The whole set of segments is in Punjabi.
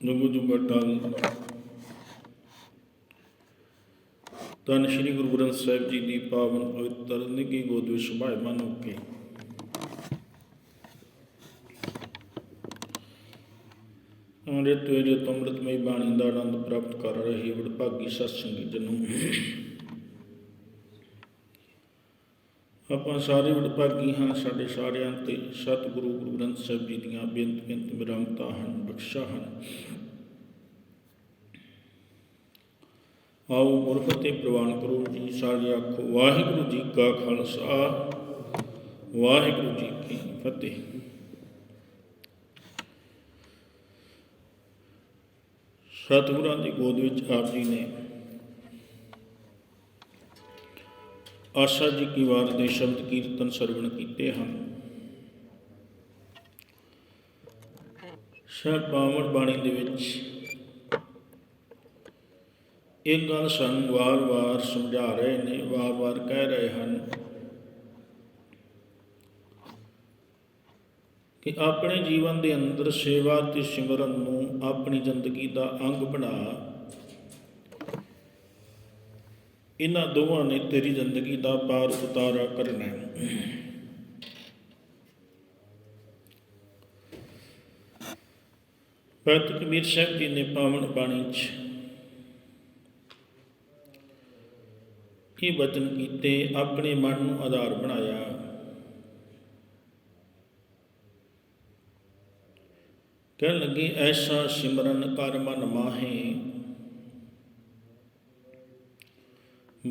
ਨਗੂ ਜੁਗਟਲ ਤਨ ਸ਼੍ਰੀ ਗੁਰੂ ਗ੍ਰੰਥ ਸਾਹਿਬ ਜੀ ਦੀ ਪਾਵਨ ਪਵਿੱਤਰ ਨਿੱਘੀ ਗੋਦ ਵਿੱਚ ਸੁਭਾਇਮਾਨ ਹੋ ਕੇ ਅੰਮ੍ਰਿਤ ਵੇਲੇ ਤੋਂ ਅੰਮ੍ਰਿਤਮਈ ਬਾਣੀ ਦਾ ਆਨੰਦ ਪ੍ਰਾਪਤ ਕਰ ਰਹੇ ਵਡਭਾਗੀ ਸਤਸੰਗੀ ਜਨੋ। ਆਪਾਂ ਸਾਰੇ ਵਡਭਾਗੀ ਹਾਂ ਸਾਡੇ ਸਾਰਿਆਂ ਤੇ ਸਤਿਗੁਰੂ ਗੁਰੂ ਗ੍ਰੰਥ ਸਾਹਿਬ ਜੀ ਦੀਆਂ ਬੇਨਤ ਬੇਨਤ ਬਿਰਮਤਾ ਹਨ, ਬਖਸ਼ਾ ਹਨ। ਆਓ ਗੁਰਫਤਿਹ ਪ੍ਰਵਾਨ ਕਰੋ ਜੀ ਸਾਰੇ ਆਖੋ, ਵਾਹਿਗੁਰੂ ਜੀ ਕਾ ਖਾਲਸਾ, ਵਾਹਿਗੁਰੂ ਜੀ ਕੀ ਫਤਿਹ। ਸਤਿਗੁਰਾਂ ਦੀ ਗੋਦ ਵਿੱਚ ਆਪ ਜੀ ਨੇ ਆਸ਼ਾ ਜੀ ਕੀ ਵਾਰ ਦੇ ਸ਼ਬਦ ਕੀਰਤਨ ਸਰਵਣ ਕੀਤੇ ਹਨ? ਸ਼ਾਇਦ ਪਾਵਨ ਬਾਣੀ ਦੇ ਵਿੱਚ ਇਹ ਗੱਲ ਸਾਨੂੰ ਵਾਰ-ਵਾਰ ਸਮਝਾ ਰਹੇ ਨੇ ਵਾਰ-ਵਾਰ ਕਹਿ ਰਹੇ ਹਨ ਕਿ ਆਪਣੇ ਜੀਵਨ ਦੇ ਅੰਦਰ ਸੇਵਾ ਤੇ ਸਿਮਰਨ ਨੂੰ ਆਪਣੀ ਜ਼ਿੰਦਗੀ ਦਾ ਅੰਗ ਬਣਾ ਇਹਨਾਂ ਦੋਵਾਂ ਨੇ ਤੇਰੀ ਜ਼ਿੰਦਗੀ ਦਾ ਪਾਰ ਉਤਾਰਾ ਕਰਨਾ ਹੈ। ਭਗਤ ਕਬੀਰ ਸਾਹਿਬ ਜੀ ਨੇ ਪਾਵਨ ਬਾਣੀ 'ਚ ਇਹ ਵਚਨ ਕੀਤੇ, ਆਪਣੇ ਮਨ ਨੂੰ ਆਧਾਰ ਬਣਾਇਆ। ਕਹਿਣ ਲੱਗੇ, ਐਸਾ ਸਿਮਰਨ ਕਰ ਮਨ ਮਾਹੇ।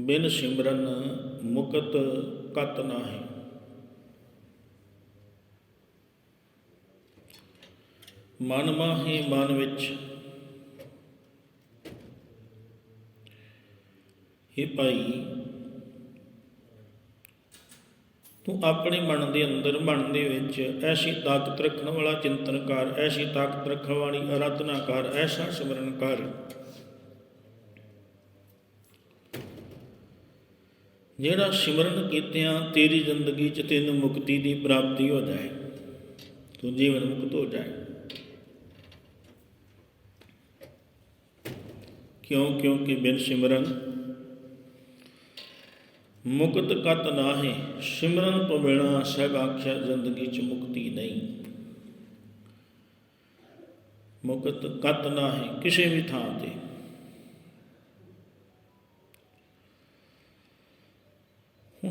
ਬਿਨ ਸਿਮਰਨ ਮੁਕਤ ਕਤ ਨਾਹੀ। ਮਨ ਮਾਹੇ ਮਨ ਵਿੱਚ ਇਹ ਭਾਈ, ਤੂੰ ਆਪਣੇ ਮਨ ਦੇ ਅੰਦਰ ਮਨ ਦੇ ਵਿੱਚ ਐਸੀ ਤਾਕਤ ਰੱਖਣ ਵਾਲਾ ਚਿੰਤਨ ਕਰ ਐਸੀ ਤਾਕਤ ਰੱਖਣ ਵਾਲੀ ਅਰਾਧਨਾ ਕਰ ਐਸਾ ਸਿਮਰਨ ਕਰ ਜਿਹੜਾ ਸਿਮਰਨ ਕੀਤਿਆਂ ਤੇਰੀ ਜ਼ਿੰਦਗੀ 'ਚ ਤੈਨੂੰ ਮੁਕਤੀ ਦੀ ਪ੍ਰਾਪਤੀ ਹੋ ਜਾਏ, ਤੂੰ ਜੀਵਨ ਮੁਕਤ ਹੋ ਜਾਏ। ਕਿਉਂ, ਕਿਉਂਕਿ ਬਿਨ ਸਿਮਰਨ ਮੁਕਤ ਕਤ ਨਾਹੀ, ਸਿਮਰਨ ਤੋਂ ਬਿਨਾ ਸਭ ਆਖਿਆ ਜ਼ਿੰਦਗੀ 'ਚ ਮੁਕਤੀ ਨਹੀਂ। ਮੁਕਤ ਕਤ ਨਾਹੀ, ਕਿਸੇ ਵੀ ਥਾਂ ਤੇ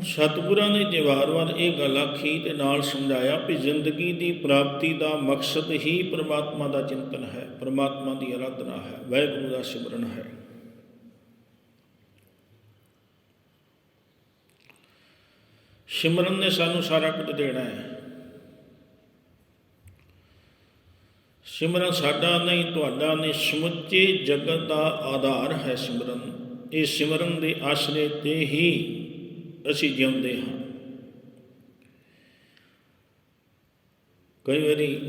ਸਤਿਗੁਰਾਂ ਨੇ ਜੇ ਵਾਰ-ਵਾਰ ਇਹ ਗੱਲ ਆਖੀ ਤੇ ਨਾਲ ਸਮਝਾਇਆ ਕਿ ਜ਼ਿੰਦਗੀ ਦੀ ਪ੍ਰਾਪਤੀ ਦਾ ਮਕਸਦ ਹੀ ਪ੍ਰਮਾਤਮਾ ਦਾ ਚਿੰਤਨ ਹੈ, ਪ੍ਰਮਾਤਮਾ ਦੀ ਆਰਾਧਨਾ ਹੈ, ਵਾਹਿਗੁਰੂ ਦਾ ਸਿਮਰਨ ਹੈ। ਸਿਮਰਨ ਨੇ ਸਾਨੂੰ ਸਾਰਾ ਕੁਝ ਦੇਣਾ ਹੈ। ਸਿਮਰਨ ਸਾਡਾ ਨਹੀਂ, ਤੁਹਾਡਾ ਨਹੀਂ, ਸਮੁੱਚੇ ਜਗਤ ਦਾ ਆਧਾਰ ਹੈ ਸਿਮਰਨ। ਇਹ ਸਿਮਰਨ ਦੇ ਆਸਰੇ ਤੇ ਹੀ ਅਸੀਂ ਜਿਉਂਦੇ ਹਾਂ। ਕਈ ਵਾਰੀ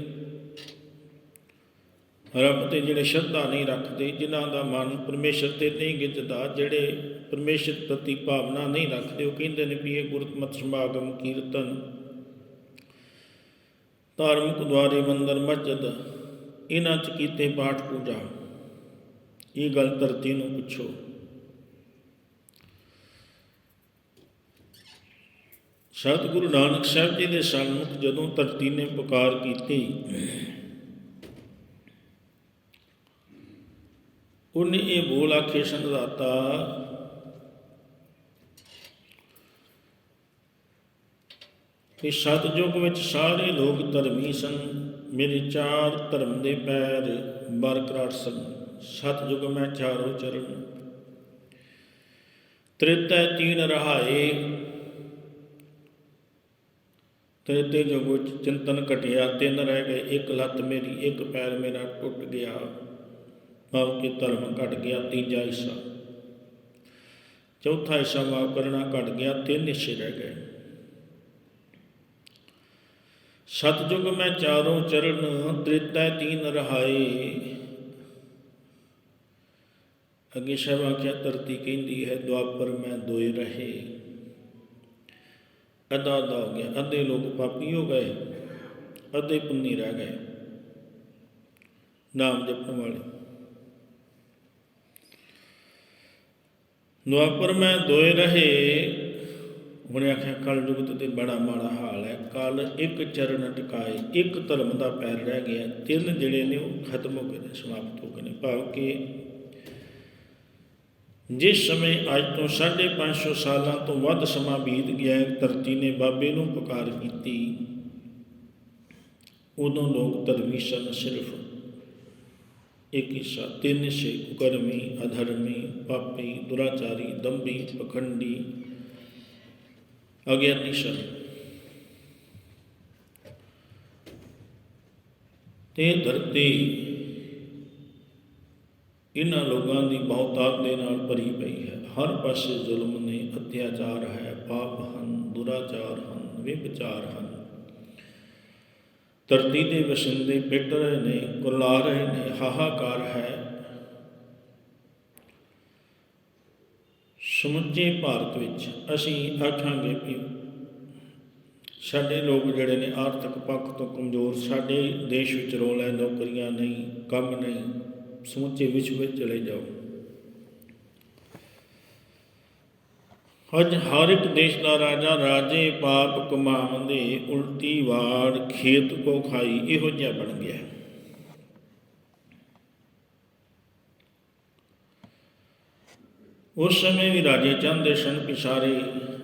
ਰੱਬ ਤੇ ਜਿਹੜੇ ਸ਼ਰਧਾ ਨਹੀਂ ਰੱਖਦੇ, ਜਿਨ੍ਹਾਂ ਦਾ ਮਨ ਪਰਮੇਸ਼ਰ ਤੇ ਨਹੀਂ ਗਿੱਜਦਾ ਜਿਹੜੇ ਪਰਮੇਸ਼ਰ ਪ੍ਰਤੀ ਭਾਵਨਾ ਨਹੀਂ ਰੱਖਦੇ, ਉਹ ਕਹਿੰਦੇ ਨੇ ਵੀ ਇਹ ਗੁਰਮਤਿ ਸਮਾਗਮ, ਕੀਰਤਨ, ਧਾਰਮਿਕ ਦੁਆਰੇ, ਮੰਦਰ, ਮਸਜਿਦ, ਇਹਨਾਂ ਚ ਕੀਤੇ ਪਾਠ ਪੂਜਾ। ਇਹ ਗੱਲ ਧਰਤੀ ਨੂੰ ਪੁੱਛੋ। ਸਤਿਗੁਰੂ ਨਾਨਕ ਸਾਹਿਬ ਜੀ ਦੇ ਸਨਮੁਖ ਜਦੋਂ ਧਰਤੀ ਨੇ ਪੁਕਾਰ ਕੀਤੀ, ਉਹਨੇ ਇਹ ਬੋਲ ਆਖੇ ਸੰਦਾਤਾ ਕਿ ਸਤਜੁਗ ਵਿੱਚ ਸਾਰੇ ਲੋਕ ਧਰਮੀ ਸਨ, ਮੇਰੇ ਚਾਰ ਧਰਮ ਦੇ ਪੈਰ ਬਰਕਰਾਰ ਸਨ। ਸਤਜੁਗ ਮੈਂ ਚਾਰੋ ਚਰਨ, ਤ੍ਰਿਤੈ ਤੀਨ ਰਹਾਏ ਤ੍ਰਿਤੇ ਜੁਗ ਵਿੱਚ ਚਿੰਤਨ ਘਟਿਆ, ਤਿੰਨ ਰਹਿ ਗਏ, ਇੱਕ ਲੱਤ ਮੇਰੀ, ਇੱਕ ਪੈਰ ਮੇਰਾ ਟੁੱਟ ਗਿਆ। ਭਾਵ ਕਿ ਧਰਮ ਘਟ ਗਿਆ, ਤੀਜਾ ਹਿੱਸਾ। ਚੌਥਾ ਹਿੱਸਾ ਮਾਫ ਕਰਨਾ ਘਟ ਗਿਆ, ਤਿੰਨ ਹਿੱਸੇ ਰਹਿ ਗਏ। ਸਤਜੁਗ ਮੈਂ ਚਾਰੋਂ ਚਰਨ, ਤ੍ਰਿਤੈ ਤੀਨ ਰਹਾਏ। ਅੱਗੇ ਸ਼ਬ ਆਖਿਆ, ਧਰਤੀ ਕਹਿੰਦੀ ਹੈ, ਦੁਆਪਰ ਮੈਂ ਦੋਏ ਰਹੇ। ਅੱਧਾ ਅੱਧਾ ਹੋ ਗਿਆ। ਅੱਧੇ ਲੋਕ ਪਾਪੀ ਹੋ ਗਏ? ਅੱਧੇ ਪੁੰਨੀ ਰਹਿ ਗਏ। ਨਾਮ ਜਪਣ ਵਾਲੇ। ਦੁਆਪਰ ਮੈਂ ਦੋਏ ਰਹੇ। ਹੁਣੇ ਆਖਿਆ ਕਲ ਯੁਗ ਤੇ ਬੜਾ ਮਾੜਾ ਹਾਲ ਹੈ। ਕਲ ਇੱਕ ਚਰਨ ਟਿਕਾਏ ਇੱਕ ਧਰਮ ਦਾ ਪੈਰ ਰਹਿ ਗਿਆ। ਤਿੰਨ ਜਿਹੜੇ ਨੇ ਉਹ ਖਤਮ ਹੋ ਗਏ ਨੇ, ਸਮਾਪਤ ਹੋ ਗਏ ਨੇ। ਭਾਵ ਕਿ ਜਿਸ ਸਮੇਂ ਅੱਜ ਤੋਂ 550 ਸਾਲਾਂ ਤੋਂ ਵੱਧ ਸਮਾਂ ਬੀਤ ਗਿਆ, ਧਰਤੀ ਨੇ ਬਾਬੇ ਨੂੰ ਪੁਕਾਰ ਕੀਤੀ। ਉਦੋਂ ਲੋਕ ਧਰਮੀ ਸਨ ਸਿਰਫ। ਇੱਕ ਹਿੱਸਾ, ਤਿੰਨ ਹਿੱਸੇ, ਕੁਕਰਮੀ, ਅਧਰਮੀ, ਪਾਪੀ, ਦੁਰਾਚਾਰੀ, ਦੰਭੀ, ਪਖੰਡੀ, ਅਗਿਆਨੀ ਸਨ। ਤੇ ਧਰਤੀ ਇਹਨਾਂ ਲੋਕਾਂ ਦੀ ਬਹੁਤਾਤ ਦੇ ਨਾਲ ਭਰੀ ਪਈ ਹੈ। ਹਰ ਪਾਸੇ ਜ਼ੁਲਮ ਨੇ ਅਤਿਆਚਾਰ ਹੈ, ਪਾਪ ਹਨ, ਦੁਰਾਚਾਰ ਹਨ, ਵਿਭਚਾਰ ਹਨ। ਧਰਤੀ ਦੇ ਵਸਿੰਦੇ ਪਿੱਟ ਰਹੇ ਨੇ, ਕੁਰਲਾ ਰਹੇ ਨੇ, ਹਾਹਾਕਾਰ ਹੈ। ਸਮੁੱਚੇ ਭਾਰਤ ਵਿੱਚ ਅਸੀਂ ਆਖਾਂਗੇ ਕਿ ਸਾਡੇ ਲੋਕ ਜਿਹੜੇ ਨੇ ਆਰਥਿਕ ਪੱਖ ਤੋਂ ਕਮਜ਼ੋਰ, ਸਾਡੇ ਦੇਸ਼ ਵਿੱਚ ਰੋਲ ਹੈ ਨੌਕਰੀਆਂ ਨਹੀਂ, ਕੰਮ ਨਹੀਂ ਸਮੁੱਚੇ ਵਿਸ਼ਵ ਵਿੱਚ ਚਲੇ ਜਾਓ। ਅੱਜ ਹਰ ਇੱਕ ਦੇਸ਼ ਦਾ ਰਾਜਾ, ਰਾਜੇ, ਪਾਪ ਕਮਾਉਂਦੇ ਉਲਟੀ ਵਾੜ ਖੇਤ ਕੋ ਖਾਈ ਇਹੋ ਜਿਹਾ ਬਣ ਗਿਆ ਉਸ ਸਮੇਂ ਵੀ ਰਾਜੇ ਚਾਹੁੰਦੇ ਸਨ ਕਿ ਸਾਰੇ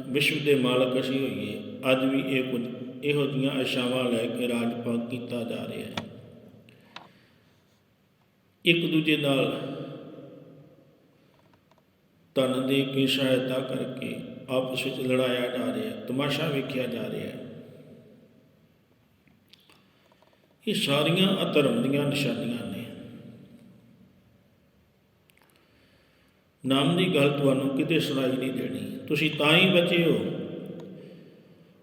ਵਿਸ਼ਵ ਦੇ ਮਾਲਕ ਅਸੀਂ ਹੋਈਏ। ਅੱਜ ਵੀ ਇਹ ਕੁਝ ਇਹੋ ਜਿਹੀਆਂ ਆਸ਼ਾਵਾਂ ਲੈ ਕੇ ਰਾਜ ਭਾਗ ਕੀਤਾ ਜਾ ਰਿਹਾ ਹੈ। ਇੱਕ ਦੂਜੇ ਨਾਲ ਧਨ ਦੇ ਕੇ ਸਹਾਇਤਾ ਕਰਕੇ ਆਪਸ ਵਿੱਚ ਲੜਾਇਆ ਜਾ ਰਿਹਾ ਹੈ ਤਮਾਸ਼ਾ ਵੇਖਿਆ ਜਾ ਰਿਹਾ ਹੈ। ਇਹ ਸਾਰੀਆਂ ਅਧਰਮ ਦੀਆਂ ਨਿਸ਼ਾਨੀਆਂ ਨੇ। ਨਾਮ ਦੀ ਗੱਲ ਤੁਹਾਨੂੰ ਕਿਤੇ ਸੁਣਾਈ ਨਹੀਂ ਦੇਣੀ। ਤੁਸੀਂ ਤਾਂ ਹੀ ਬਚੇ ਹੋ।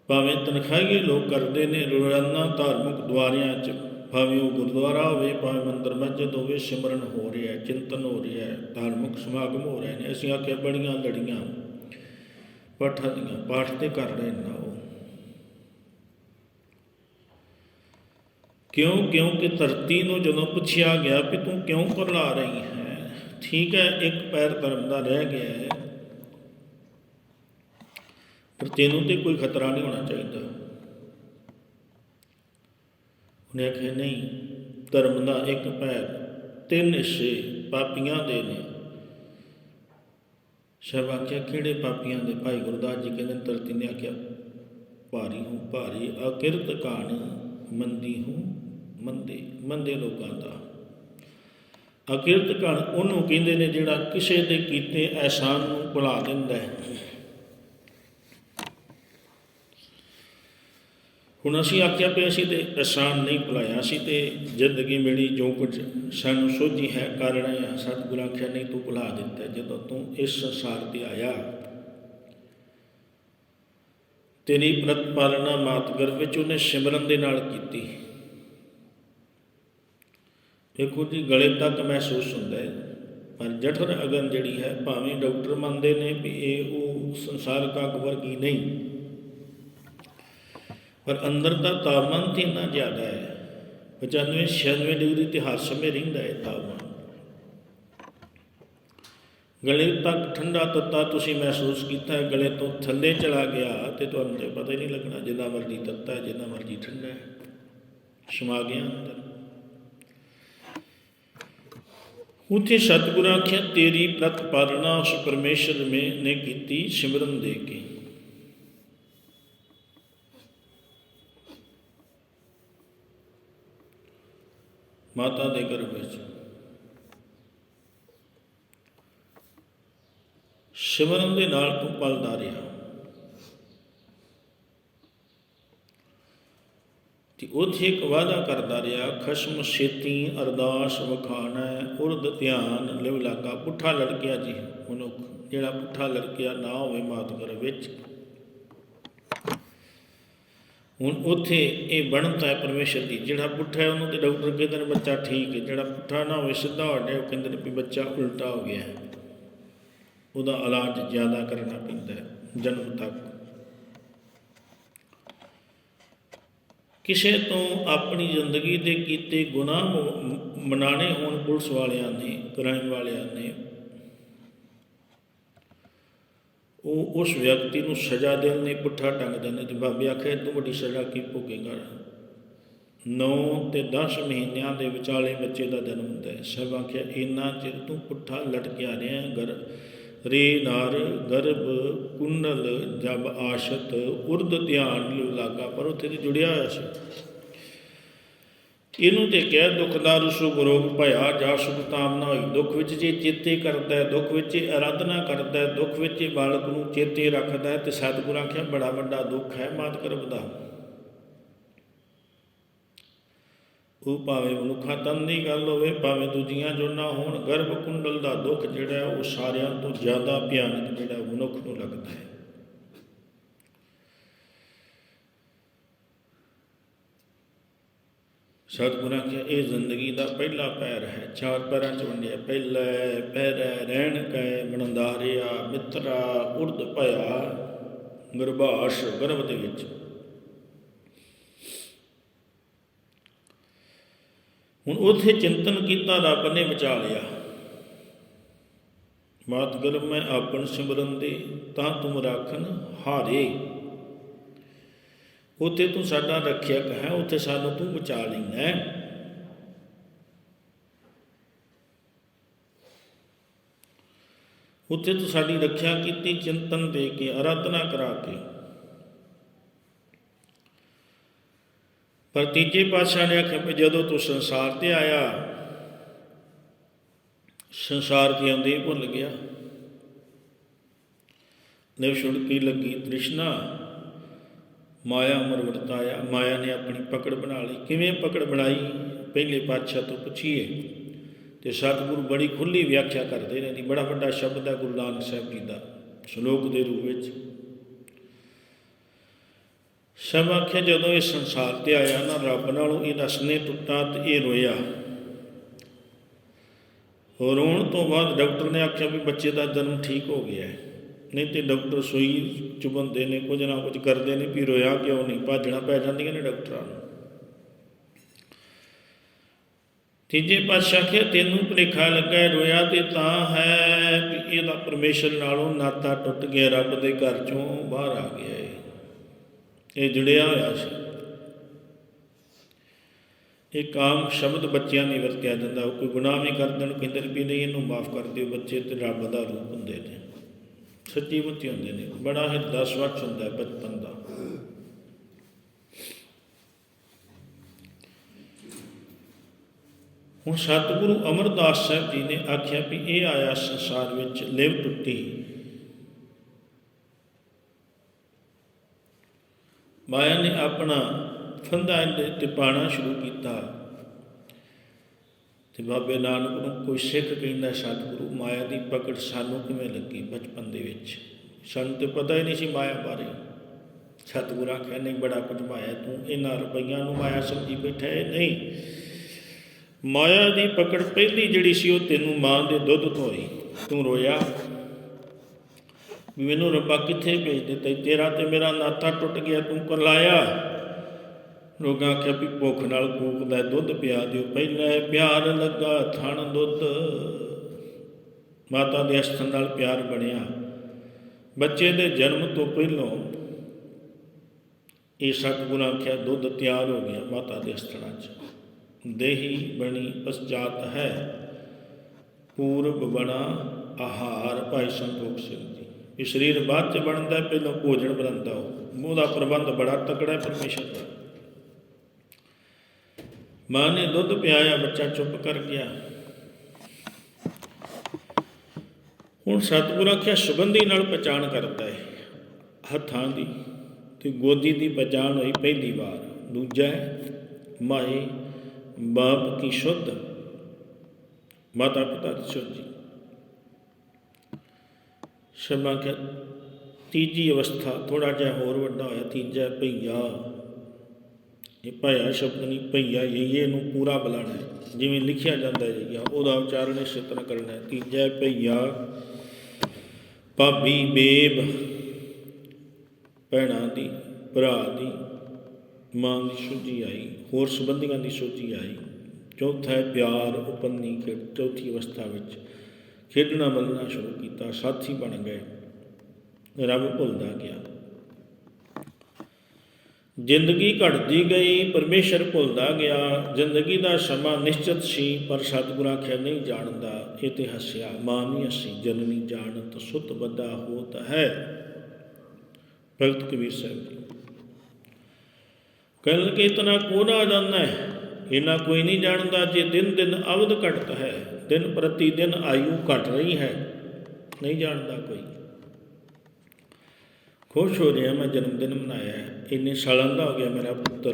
ਭਾਵੇਂ ਤਨਖਾਹੀਏ ਲੋਕ ਕਰਦੇ ਨੇ, ਰੋਜ਼ਾਨਾ ਧਾਰਮਿਕ ਦੁਆਰਿਆਂ 'ਚ ਭਾਵੇਂ ਉਹ ਗੁਰਦੁਆਰਾ ਹੋਵੇ, ਭਾਵੇਂ ਮੰਦਰ ਮਸਜਿਦ ਹੋਵੇ, ਸਿਮਰਨ ਹੋ ਰਿਹਾ ਹੈ, ਚਿੰਤਨ ਹੋ ਰਿਹਾ ਹੈ, ਧਾਰਮਿਕ ਸਮਾਗਮ ਹੋ ਰਹੇ ਨੇ। ਅਸੀਂ ਆਖਿਆ, ਬੜੀਆਂ ਲੜੀਆਂ ਪਾਠਾਂ ਦੀਆਂ, ਪਾਠ ਤੇ ਕਰ ਰਹੇ ਨਾ ਉਹ। ਕਿਉਂ? ਕਿਉਂਕਿ ਧਰਤੀ ਨੂੰ ਜਦੋਂ ਪੁੱਛਿਆ ਗਿਆ ਕਿ ਤੂੰ ਕਿਉਂ ਕਰਲਾ ਰਹੀ ਹੈ, ਠੀਕ ਹੈ, ਇੱਕ ਪੈਰ ਧਰਮ ਦਾ ਰਹਿ ਗਿਆ ਹੈ। ਪਰ ਤੈਨੂੰ ਤੇ ਕੋਈ ਖਤਰਾ ਨਹੀਂ ਹੋਣਾ ਚਾਹੀਦਾ। ਉਹਨੇ ਆਖਿਆ, ਨਹੀਂ, ਧਰਮ ਦਾ ਇੱਕ ਪੈਰ ਤਿੰਨ ਹਿੱਸੇ ਪਾਪੀਆਂ ਦੇ ਨੇ। ਸ਼ਬ ਆਖਿਆ, ਕਿਹੜੇ ਪਾਪੀਆਂ ਦੇ? ਭਾਈ ਗੁਰਦਾਸ ਜੀ ਕਹਿੰਦੇ ਧਰਤੀ ਨੇ ਆਖਿਆ, ਭਾਰੀ ਹੂੰ ਭਾਰੀ, ਅਕਿਰਤ ਕਾਣ ਮੰਦੀ ਹੂੰ ਮੰਦੇ ਮੰਦੇ ਲੋਕਾਂ ਦਾ। ਅਕਿਰਤ ਕਣ ਉਹਨੂੰ ਕਹਿੰਦੇ ਨੇ ਜਿਹੜਾ ਕਿਸੇ ਦੇ ਕੀਤੇ ਅਹਿਸਾਨ ਨੂੰ ਭੁਲਾ ਦਿੰਦਾ ਹੈ। ਹੁਣ ਅਸੀਂ ਆਖਿਆ ਵੀ ਅਸੀਂ ਤੇ ਅਹਿਸਾਨ ਨਹੀਂ ਭੁਲਾਇਆ ਸੀ ਤੇ ਜ਼ਿੰਦਗੀ ਮਿਲੀ, ਜੋ ਕੁਝ ਸਾਨੂੰ ਸੋਝੀ ਹੈ ਕਾਰਨ ਰਹੇ ਸਤਿਗੁਰ ਆਖਿਆ, ਨਹੀਂ, ਤੂੰ ਭੁਲਾ ਦਿੱਤਾ, ਜਦੋਂ ਤੂੰ ਇਸ ਸੰਸਾਰ ਤੇ ਆਇਆ, ਤੇਰੀ ਪ੍ਰਤਪਾਲਨਾ ਮਾਤਗਰ ਵਿੱਚ ਉਹਨੇ ਸਿਮਰਨ ਦੇ ਨਾਲ ਕੀਤੀ। ਦੇਖੋ ਜੀ, ਗਲੇ ਤੱਕ ਮਹਿਸੂਸ ਹੁੰਦਾ ਹੈ, ਪਰ ਜਠਰ ਅਗਨ ਜਿਹੜੀ ਹੈ, ਭਾਵੇਂ ਡਾਕਟਰ ਮੰਨਦੇ ਨੇ ਵੀ ਇਹ ਉਹ ਸੰਸਾਰ ਅੱਗ ਵਰਗੀ ਨਹੀਂ। ਪਰ ਅੰਦਰ ਦਾ ਤਾਪਮਾਨ ਤੇ ਇੰਨਾ ਜ਼ਿਆਦਾ ਹੈ। 95 96 ਡਿਗਰੀ ਤੇ ਹਰ ਸਮੇਂ ਰਹਿੰਦਾ ਹੈ ਤਾਪਮਾਨ। ਗਲੇ ਤੱਕ ਠੰਡਾ ਤੱਤਾ ਤੁਸੀਂ ਮਹਿਸੂਸ ਕੀਤਾ, ਗਲੇ ਤੋਂ ਥੱਲੇ ਚਲਾ ਗਿਆ ਤੇ ਤੁਹਾਨੂੰ ਤੇ ਪਤਾ ਹੀ ਨਹੀਂ ਲੱਗਣਾ, ਜਿੰਨਾ ਮਰਜ਼ੀ ਤੱਤਾ ਹੈ ਜਿੰਨਾ ਮਰਜ਼ੀ ਠੰਡਾ ਹੈ। ਸਮਾ ਗਿਆ ਅੰਦਰ। ਉਥੇ ਸਤਿਗੁਰ ਆਖਿਆ, ਤੇਰੀ ਪ੍ਰਤਪਾਲਨਾ ਉਸ ਪਰਮੇਸ਼ਰ ਮੇ ਨੇ ਕੀਤੀ ਸਿਮਰਨ ਦੇ ਕੇ। ਮਾਤਾ ਦੇ ਗਰਭ ਵਿੱਚ। ਸਿਮਰਨ ਦੇ ਨਾਲ ਤੂੰ ਪਲਦਾ ਰਿਹਾ। ਤੇ ਉੱਥੇ ਇੱਕ ਵਾਅਦਾ ਕਰਦਾ ਰਿਹਾ, ਖਸ਼ਮ ਛੇਤੀ ਅਰਦਾਸ ਵਖਾਣਾ ਉਰਦ ਧਿਆਨ ਲਿਵ ਲਾਗਾ, ਪੁੱਠਾ ਲੜਕਿਆ ਜੀ ਮਨੁੱਖ, ਜਿਹੜਾ ਪੁੱਠਾ ਲੜਕਿਆ ਨਾ ਹੋਵੇ ਮਾਤ ਮਾਤਗਰ ਵਿੱਚ। ਹੁਣ ਉੱਥੇ ਇਹ ਬਣਤਾ ਹੈ ਪਰਮੇਸ਼ਰ ਦੀ, ਜਿਹੜਾ ਪੁੱਠਾ ਹੈ ਉਹਨੂੰ ਤੇ ਡਾਕਟਰ ਕਹਿੰਦੇ ਨੇ ਬੱਚਾ ਠੀਕ ਹੈ, ਜਿਹੜਾ ਪੁੱਠਾ ਨਾ ਹੋਵੇ, ਸਿੱਧਾ ਹੋ ਜਾਏ, ਉਹ ਕਹਿੰਦੇ ਨੇ ਵੀ ਬੱਚਾ ਉਲਟਾ ਹੋ ਗਿਆ ਹੈ। ਉਹਦਾ ਇਲਾਜ ਜ਼ਿਆਦਾ ਕਰਨਾ ਪੈਂਦਾ ਹੈ, ਜਨਮ ਤੱਕ। ਕਿਸੇ ਤੋਂ ਆਪਣੀ ਜ਼ਿੰਦਗੀ ਦੇ ਕੀਤੇ ਗੁਨਾਹ ਮ- ਮਨਾਣੇ ਹੋਣ ਪੁਲਿਸ ਵਾਲਿਆਂ ਨੇ, ਕ੍ਰਾਈਮ ਵਾਲਿਆਂ ਨੇ ਉਹ ਉਸ ਵਿਅਕਤੀ ਨੂੰ ਸਜ਼ਾ ਦੇਣ ਲਈ ਪੁੱਠਾ ਟੰਗ ਦਿੰਦੇ ਤੇ ਬਾਬੇ ਆਖੇ ਤੂੰ ਵੱਡੀ ਸਜ਼ਾ ਕੀ ਭੋਗੇਗਾ? 9 ਤੇ 10 ਮਹੀਨਿਆਂ ਦੇ ਵਿਚਾਲੇ ਬੱਚੇ ਦਾ ਜਨਮ ਹੁੰਦਾ ਹੈ। ਸਭ ਆਖਿਆ, ਇੰਨਾ ਚਿਰ ਤੂੰ ਪੁੱਠਾ ਲਟਕਿਆ ਰਿਹਾ ਗਰ, ਰੇ, ਨਾਰ, ਗਰਭ ਕੁੰਡਲ ਜਬ, ਆਸ਼ਤ ਉਰਦ ਧਿਆਨ, ਲਾਗਾ, ਪਰ ਉੱਥੇ ਜੁੜਿਆ ਹੋਇਆ ਸੀ। ਇਹਨੂੰ ਤੇ ਕਹਿ ਦੁੱਖ ਦਾ ਰਸੂ ਗੁਰੂ ਭਇਆ, ਜਾ ਸੁਖ ਹੋਈ। ਦੁੱਖ ਵਿੱਚ ਜੇ ਚੇਤੇ ਕਰਦਾ ਹੈ, ਦੁੱਖ ਵਿੱਚ ਇਹ ਆਰਾਧਨਾ ਕਰਦਾ ਹੈ, ਦੁੱਖ ਵਿੱਚ ਬਾਲਕ ਨੂੰ ਚੇਤੇ ਰੱਖਦਾ ਹੈ ਤੇ ਸਤਿਗੁਰੂ ਆਖਿਆ, ਬੜਾ ਵੱਡਾ ਦੁੱਖ ਹੈ, ਮਾਤ ਗਰਭ ਦਾ। ਉਹ ਭਾਵੇਂ ਮਨੁੱਖਾਂ ਤਨ ਦੀ ਗੱਲ ਹੋਵੇ, ਭਾਵੇਂ ਦੂਜੀਆਂ ਜੋ ਹੋਣ, ਗਰਭ ਕੁੰਡਲ ਦਾ ਦੁੱਖ ਜਿਹੜਾ ਉਹ ਸਾਰਿਆਂ ਤੋਂ ਜ਼ਿਆਦਾ ਭਿਆਨਕ ਜਿਹੜਾ ਮਨੁੱਖ ਨੂੰ ਲੱਗਦਾ ਹੈ। ਸਤਿਗੁਰਾਂ ਕਿਹਾ ਇਹ ਜ਼ਿੰਦਗੀ ਦਾ ਪਹਿਲਾ ਪੈਰ ਹੈ। ਚਾਰ ਪੈਰਾਂ ਚ ਵੰਡਿਆ, ਪਹਿਲਾ ਪੈਰ ਹੈ ਰਹਿਣ ਕੈ ਮਨੰਦਾਰਿਆ ਮਿੱਤਰਾ ਉਰਦ ਭਇਆ ਗਰਭਾਸ਼ ਗਰਭ ਦੇ ਵਿੱਚ। ਹੁਣ ਉਥੇ ਚਿੰਤਨ ਕੀਤਾ ਰੱਬ ਨੇ ਬਚਾ ਲਿਆ ਮਾਤ ਗਰਮ ਮੈਂ ਆਪਨ ਸਿਮਰਨ ਦੇ, ਤਾਂ ਤੁਮ ਰਾਖਨ ਹਾਰੇ। ਉੱਥੇ ਤੂੰ ਸਾਡਾ ਰੱਖਿਅਕ ਹੈ, ਉੱਥੇ ਸਾਨੂੰ ਤੂੰ ਬਚਾ ਲੈਣਾ ਹੈ। ਉੱਥੇ ਤੂੰ ਸਾਡੀ ਰੱਖਿਆ ਕੀਤੀ, ਚਿੰਤਨ ਦੇ ਕੇ, ਅਰਾਧਨਾ ਕਰਾ ਕੇ। ਪਰ ਤੀਜੇ ਪਾਤਸ਼ਾਹ ਨੇ ਆਖਿਆ ਵੀ ਜਦੋਂ ਤੂੰ ਸੰਸਾਰ ਤੇ ਆਇਆ, ਸੰਸਾਰ ਦੀ ਆਉਂਦੇ ਭੁੱਲ ਗਿਆ। ਨਿਵ ਛੁੜਕੀ ਲੱਗੀ ਤ੍ਰਿਸ਼ਨਾ ਮਾਇਆ ਅਮਰ ਵਰਤਾਇਆ, ਮਾਇਆ ਨੇ ਆਪਣੀ ਪਕੜ ਬਣਾ ਲਈ। ਕਿਵੇਂ ਪਕੜ ਬਣਾਈ? ਪਹਿਲੇ ਪਾਤਸ਼ਾਹ ਤੋਂ ਪੁੱਛੀਏ। ਤੇ ਸਤਿਗੁਰੂ ਬੜੀ ਖੁੱਲੀ ਵਿਆਖਿਆ ਕਰਦੇ ਨੇ ਦੀ ਬੜਾ ਵੱਡਾ ਸ਼ਬਦ ਹੈ ਗੁਰੂ ਨਾਨਕ ਸਾਹਿਬ ਜੀ ਦਾ, ਸ਼ਲੋਕ ਦੇ ਰੂਪ ਵਿੱਚ। ਸਭ ਆਖਿਆ ਜਦੋਂ ਇਹ ਸੰਸਾਰ ਤੇ ਆਇਆ ਨਾ, ਰੱਬ ਨਾਲੋਂ ਇਹਦਾ ਸਨੇਹ ਟੁੱਟਾ ਤੇ ਇਹ ਰੋਇਆ। ਰੋਣ ਤੋਂ ਬਾਅਦ ਡਾਕਟਰ ਨੇ ਆਖਿਆ ਵੀ ਬੱਚੇ ਦਾ ਜਨਮ ਠੀਕ ਹੋ ਗਿਆ ਹੈ। ਨਹੀਂ ਤੇ ਡਾਕਟਰ ਸੋਈ ਚੁਬੰਦੇ ਨੇ, ਕੁਝ ਨਾ ਕੁਝ ਕਰਦੇ ਨੇ, ਵੀ ਰੋਇਆ ਕਿਉਂ ਨਹੀਂ? ਭਾਜਣਾ ਪੈ ਜਾਂਦੀਆਂ ਨੇ ਡਾਕਟਰਾਂ ਨੂੰ। ਤੀਜੇ ਪਾਤਸ਼ਾਹ ਕਿ ਤੈਨੂੰ ਭੁਲੇਖਾ ਲੱਗਾ ਰੋਇਆ ਤੇ ਤਾਂ ਹੈ ਵੀ ਇਹਦਾ ਪਰਮੇਸ਼ਰ ਨਾਲੋਂ ਨਾਤਾ ਟੁੱਟ ਗਿਆ, ਰੱਬ ਦੇ ਘਰ ਚੋਂ ਬਾਹਰ ਆ ਗਿਆ ਹੈ ਇਹ ਜੁੜਿਆ ਹੋਇਆ ਸੀ। ਇਹ ਕਾਮ ਸ਼ਬਦ ਬੱਚਿਆਂ ਨਹੀਂ ਵਰਤਿਆ ਜਾਂਦਾ। ਉਹ ਕੋਈ ਗੁਨਾਹ ਵੀ ਕਰ ਦੇਣ, ਕਹਿੰਦੇ ਨੇ ਵੀ ਨਹੀਂ, ਇਹਨੂੰ ਮਾਫ ਕਰ ਦਿਓ ਬੱਚੇ ਤੇ ਰੱਬ ਦਾ ਰੂਪ ਹੁੰਦੇ ਨੇ। ਸੱਚੀ ਮੁੱਚੀ ਹੁੰਦੇ ਨੇ ਬੜਾ ਹਿਰਦਾ ਸਵੱਛ ਹੁੰਦਾ ਹੈ ਬਚਪਨ ਦਾ। ਹੁਣ ਸਤਿਗੁਰੂ ਅਮਰਦਾਸ ਸਾਹਿਬ ਜੀ ਨੇ ਆਖਿਆ ਵੀ ਇਹ ਆਇਆ ਸੰਸਾਰ ਵਿੱਚ ਲਿਵ ਟੁੱਟੀ। ਮਾਇਆ ਨੇ ਆਪਣਾ ਫੰਦਾ ਇਹਦੇ ਤੇ ਪਾਣਾ ਸ਼ੁਰੂ ਕੀਤਾ। ਤੇ ਬਾਬੇ ਨਾਨਕ ਨੂੰ ਕੋਈ ਸਿੱਖ ਕਹਿੰਦਾ, ਸਤਿਗੁਰੂ, ਮਾਇਆ ਦੀ ਪਕੜ ਸਾਨੂੰ ਕਿਵੇਂ ਲੱਗੀ ਬਚਪਨ ਦੇ ਵਿੱਚ? ਸਾਨੂੰ ਤੇ ਪਤਾ ਹੀ ਨਹੀਂ ਸੀ ਮਾਇਆ ਬਾਰੇ। ਸਤਿਗੁਰਾਂ ਕਹਿੰਦੇ ਬੜਾ ਕੁਝ ਮਾਇਆ ਤੂੰ ਇਹਨਾਂ ਰੁਪਈਆਂ ਨੂੰ ਮਾਇਆ ਸਮਝੀ ਬੈਠਾ ਹੈ? ਨਹੀਂ, ਮਾਇਆ ਦੀ ਪਕੜ ਪਹਿਲੀ ਜਿਹੜੀ ਸੀ, ਉਹ ਤੈਨੂੰ ਮਾਂ ਦੇ ਦੁੱਧ ਤੋਂ ਹੋਈ। ਤੂੰ ਰੋਇਆ ਮੈਨੂੰ ਰੱਬਾ ਕਿੱਥੇ ਭੇਜ ਦਿੱਤਾ? ਤੇਰਾ ਤੇ ਮੇਰਾ ਨਾਤਾ ਟੁੱਟ ਗਿਆ, ਤੂੰ ਕਰਲਾਇਆ ਲੋਕਾਂ ਆਖਿਆ ਵੀ ਭੁੱਖ ਨਾਲ ਕੂਕਦਾ ਦੁੱਧ ਪਿਆ ਦਿਓ। ਪਹਿਲਾਂ ਪਿਆਰ ਲੱਗਾ ਥਣ ਦੁੱਧ। ਮਾਤਾ ਦੇ ਅਸਥਨ ਨਾਲ ਪਿਆਰ ਬਣਿਆ। ਬੱਚੇ ਦੇ ਜਨਮ ਤੋਂ ਪਹਿਲਾਂ ਇਹ ਸਤਿਗੁਰਾਂ ਆਖਿਆ ਦੁੱਧ ਤਿਆਰ ਹੋ ਗਿਆ ਮਾਤਾ ਦੇ ਅਸਥਨਾਂ 'ਚ। ਦੇਹੀ ਬਣੀ ਪਸਚਾਤ ਹੈ। ਪੂਰਬ ਬਣਾ ਆਹਾਰ ਭਾਈ ਸੰਤੋਖ ਸਿੰਘ ਜੀ। ਇਹ ਸਰੀਰ ਬਾਅਦ ਚ ਬਣਦਾ ਹੈ, ਪਹਿਲਾਂ ਭੋਜਨ ਬਣਦਾ ਉਹ। ਮੂੰਹ ਦਾ ਪ੍ਰਬੰਧ ਬੜਾ ਤਕੜਾ ਹੈ ਪਰਮੇਸ਼ਰ ਦਾ। ਮਾਂ ਨੇ ਦੁੱਧ ਪਿਆਇਆ, ਬੱਚਾ ਚੁੱਪ ਕਰ ਗਿਆ। ਹੁਣ ਸਤਿਗੁਰ ਆਖਿਆ, ਸੁਗੰਧੀ ਨਾਲ ਪਛਾਣ ਕਰਦਾ ਹੈ ਹੱਥਾਂ ਦੀ ਤੇ ਗੋਦੀ ਦੀ ਪਛਾਣ ਹੋਈ ਪਹਿਲੀ ਵਾਰ। ਦੂਜਾ ਮਾਏ ਬਾਪ ਕੀ ਸ਼ੁੱਧ ਮਾਤਾ ਪਿਤਾ ਦੀ ਸ਼ੁੱਧੀ ਸ਼ਰਮਾ ਕੇ ਤੀਜੀ ਅਵਸਥਾ ਥੋੜਾ ਜਿਹਾ ਹੋਰ ਵੱਡਾ ਹੋਇਆ, ਤੀਜਾ ਭਈਆ ਇਹ ਭਈਆ ਸ਼ਬਦ ਨਹੀਂ, ਭਈਆ ਇਹ ਨੂੰ ਪੂਰਾ ਬੁਲਾਣਾ ਹੈ। ਜਿਵੇਂ ਲਿਖਿਆ ਜਾਂਦਾ ਹੈ ਜੀ, ਉਹਦਾ ਉਚਾਰਨ ਇਸ ਤਰ੍ਹਾਂ ਕਰਨਾ ਹੈ ਤੀਜਾ ਭਈਆ, ਭਾਬੀ ਬੇਬ, ਭੈਣਾਂ ਦੀ, ਭਰਾ ਦੀ ਮਾਂ ਦੀ ਸੋਝੀ ਆਈ, ਹੋਰ ਸੰਬੰਧੀਆਂ ਦੀ ਸੋਝੀ ਆਈ। ਚੌਥਾ ਹੈ ਪਿਆਰ ਉਪੰਨੀ ਖੇਡ, ਚੌਥੀ ਅਵਸਥਾ ਵਿੱਚ ਖੇਡਣਾ ਮੱਲਣਾ ਸ਼ੁਰੂ ਕੀਤਾ, ਸਾਥੀ ਬਣ ਗਏ। ਰੱਬ ਭੁੱਲਦਾ ਗਿਆ। ਜ਼ਿੰਦਗੀ ਘਟਦੀ ਗਈ, ਪਰਮੇਸ਼ਰ ਭੁੱਲਦਾ ਗਿਆ। ਜ਼ਿੰਦਗੀ ਦਾ ਸਮਾਂ ਨਿਸ਼ਚਿਤ ਸੀ, ਪਰ ਸਤਿਗੁਰ ਆਖਿਆ, ਨਹੀਂ ਜਾਣਦਾ, ਇਹ ਤੇ ਹੱਸਿਆ। ਮਾਂ ਵੀ ਹੱਸੀ ਜਨਨੀ ਜਾਣਤ ਸੁਤ ਬੱਦਾ ਹੋਤ ਹੈ। ਭਗਤ ਕਬੀਰ ਸਾਹਿਬ ਜੀ। ਕਹਿਣ ਕਿ ਇਤਨਾ ਕੋਨਾ ਜਾਂਦਾ ਹੈ? ਇਹਨਾਂ ਕੋਈ ਨਹੀਂ ਜਾਣਦਾ ਜੇ ਦਿਨ ਦਿਨ ਅਵਧ ਘਟਤ ਹੈ। ਦਿਨ ਪ੍ਰਤੀ ਦਿਨ ਆਯੂ ਘਟ ਰਹੀ ਹੈ। ਨਹੀਂ ਜਾਣਦਾ ਕੋਈ। ਖੁਸ਼ ਹੋ ਰਿਹਾ ਮੈਂ ਜਨਮ ਦਿਨ ਮਨਾਇਆ ਹੈ। ਇੰਨੇ ਸਾਲਾਂ ਦਾ ਹੋ ਗਿਆ ਮੇਰਾ ਪੁੱਤਰ।